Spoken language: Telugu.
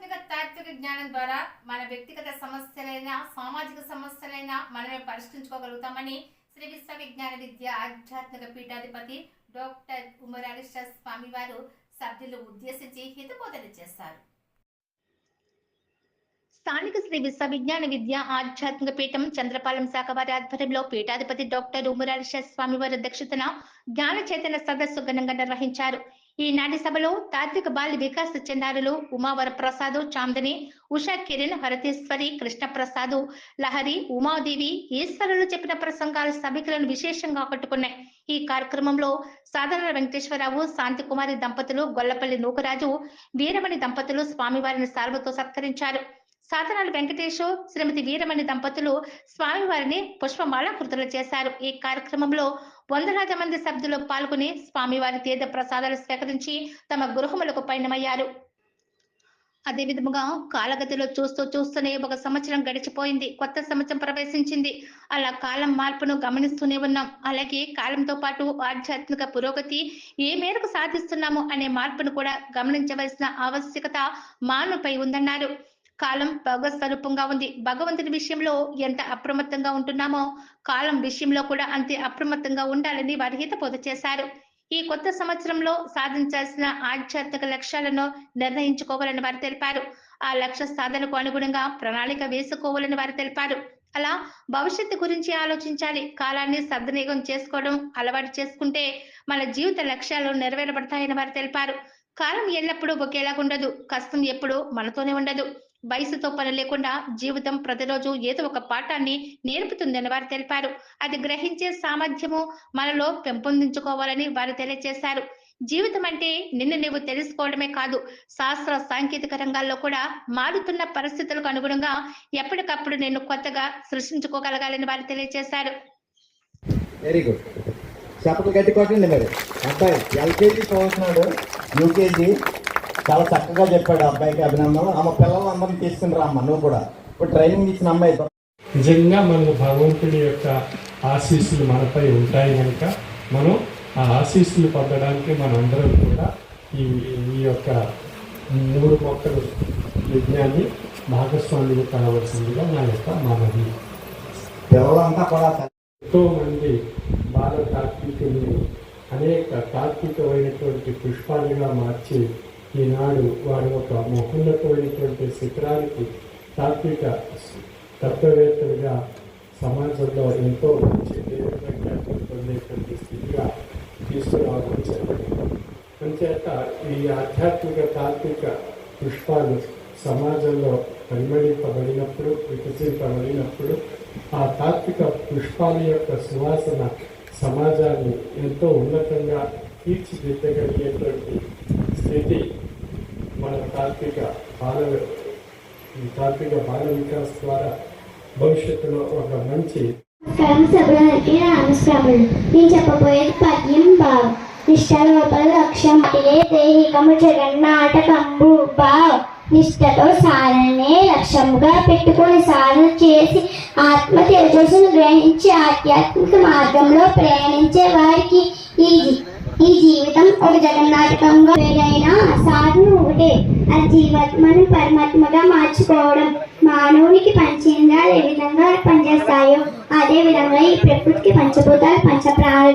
ఆధ్యాత్మిక తాత్విక జ్ఞానం ద్వారా మన వ్యక్తిగత సమస్యలైన సామాజిక సమస్యలైనా మనమే పరిష్కరించుకోగలుగుతామని శ్రీ విశ్వ విజ్ఞాన విద్య ఆధ్యాత్మిక పీఠాధిపతి డాక్టర్ ఉమరాలిష స్వామి వారు సభ్యులు ఉద్దేశించి హితబోధన చేశారు. స్థానిక శ్రీ విశ్వ విజ్ఞాన విద్య ఆధ్యాత్మిక పీఠం చంద్రపాలెం శాఖ వారి ఆధ్వర్యంలో పీఠాధిపతి డాక్టర్ ఉమరాలిష స్వామి వారి అధ్యక్షతన జ్ఞాన చైతన్య సదస్సు ఘనంగా నిర్వహించారు. ఈనాటి సభలో తాత్విక బాల్య వికాస్ చెందారులు ఉమావర ప్రసాద్ చాందని ఉషా కిరణ్ హరతేశ్వరి కృష్ణప్రసాద్ లహరి ఉమాదేవి ఈశ్వరులు చెప్పిన ప్రసంగాలు సభికులను విశేషంగా ఆకట్టుకున్నాయి. ఈ కార్యక్రమంలో సాధారణ వెంకటేశ్వరరావు శాంతికుమారి దంపతులు గొల్లపల్లి నూకరాజు వీరమణి దంపతులు స్వామివారిని సాల్వతో సత్కరించారు. సాధనాలు వెంకటేశు శ్రీమతి వీరమణి దంపతులు స్వామివారిని పుష్పమాల కృతులు చేశారు. ఈ కార్యక్రమంలో వందలాది మంది సభ్యులు పాల్గొని స్వామివారి తీర్థ ప్రసాదాలు స్వీకరించి తమ గృహములకు పయనమయ్యారు. అదే విధముగా కాలగతిలో చూస్తూ చూస్తూనే ఒక సంవత్సరం గడిచిపోయింది. కొత్త సంవత్సరం ప్రవేశించింది. అలా కాలం మార్పును గమనిస్తూనే ఉన్నాం. అలాగే కాలంతో పాటు ఆధ్యాత్మిక పురోగతి ఏ మేరకు సాధిస్తున్నాము అనే మార్పును కూడా గమనించవలసిన ఆవశ్యకత మానవుపై ఉందన్నారు. కాలం భగవత్ స్వరూపంగా ఉంది. భగవంతుని విషయంలో ఎంత అప్రమత్తంగా ఉంటున్నామో కాలం విషయంలో కూడా అంతే అప్రమత్తంగా ఉండాలని వారి హితబోధ చేశారు. ఈ కొత్త సంవత్సరంలో సాధించాల్సిన ఆధ్యాత్మిక లక్ష్యాలను నిర్ణయించుకోవాలని వారు తెలిపారు. ఆ లక్ష్య సాధనకు అనుగుణంగా ప్రణాళిక వేసుకోవాలని వారు తెలిపారు. అలా భవిష్యత్తు గురించి ఆలోచించాలి. కాలాన్ని సద్వినియోగం చేసుకోవడం అలవాటు చేసుకుంటే మన జీవిత లక్ష్యాలు నెరవేరబడతాయని వారు తెలిపారు. కాలం ఎల్లప్పుడూ ఒకేలాగా ఉండదు కష్టం ఎప్పుడూ మనతోనే ఉండదు. వయసుతో పని లేకుండా జీవితం ప్రతిరోజు ఏదో ఒక పాఠాన్ని నేర్పుతుందని వారు తెలిపారు. అది గ్రహించే సామర్థ్యము మనలో పెంపొందించుకోవాలని వారు తెలియజేశారు. జీవితం అంటే నిన్ను నువ్వు తెలుసుకోవడమే కాదు శాస్త్ర సాంకేతిక రంగాల్లో కూడా మారుతున్న పరిస్థితులకు అనుగుణంగా ఎప్పటికప్పుడు నేను కొత్తగా సృష్టించుకోగలగాలని వారు తెలియజేశారు. వెరీ గుడ్ చెప్పలు గట్టి కొట్టండి మీరు. అబ్బాయి ఎల్కేజీ చదువుతున్నాడు యూకేజీ. చాలా చక్కగా చెప్పాడు అబ్బాయికి అభినందనలు. ఆమె పిల్లలందరినీ తీసుకుని రామ్మ నువ్వు కూడా. ఇప్పుడు ట్రైనింగ్ ఇచ్చిన అమ్మాయి నిజంగా మనకు భగవంతుడి యొక్క ఆశీస్సులు మనపై ఉంటాయి కనుక మనం ఆ ఆశీస్సులు పొందడానికి మనందరం కూడా ఈ ఈ యొక్క మూడు మొక్కలు విజ్ఞాన్ని భాగస్వాములు కావలసిందిగా నా యొక్క మనవి. పిల్లలంతా కూడా ఎంతో మంది బాల తాత్వికుల్ని అనేక తాత్వికమైనటువంటి పుష్పాలుగా మార్చి ఈనాడు వారి ఒక మహోన్నతమైనటువంటి శిఖరానికి తాత్విక తత్వవేత్తలుగా సమాజంలో ఎంతో మంచి పేరు పొందేటువంటి స్థితిగా తీసుకురావడం జరిగింది. అంచేత ఈ ఆధ్యాత్మిక తాత్విక పుష్పాలు సమాజంలో పరిమళింపబడినప్పుడు వికసింపబడినప్పుడు ఆ తాత్విక పుష్పాల యొక్క సువాసన సమాజాన్ని ఎంతో ఉన్నతంగా తీర్చిదిద్దగలిగేటువంటి స్థితి మన తాత్విక బాల ఈ తాత్విక బాల వికాస్ ద్వారా భవిష్యత్తులో ఒక మంచి నమస్కారం నమస్కారములు. నేను చెప్పబోయేది పద్యం భావ్. నిష్ట లక్ష్యం ఏ దేహికము జగన్నాటకంబు బావ్ నిష్టతో సారణనే లక్ష్యముగా పెట్టుకొని సాధన చేసి ఆత్మ తేజస్సును గ్రహించి ఆధ్యాత్మిక మార్గంలో ప్రయాణించే వారికి జీవితం ఒక జగన్నాటకంగా ఏదైనా సాధన ఒకటే అది జీవాత్మను పరమాత్మగా మార్చుకోవడం. మానవునికి పంచేంద్రాలు ఏ విధంగా పనిచేస్తాయో అదే విధంగా ఈ ప్రకృతికి పంచభూతాలు పంచప్రాణాలు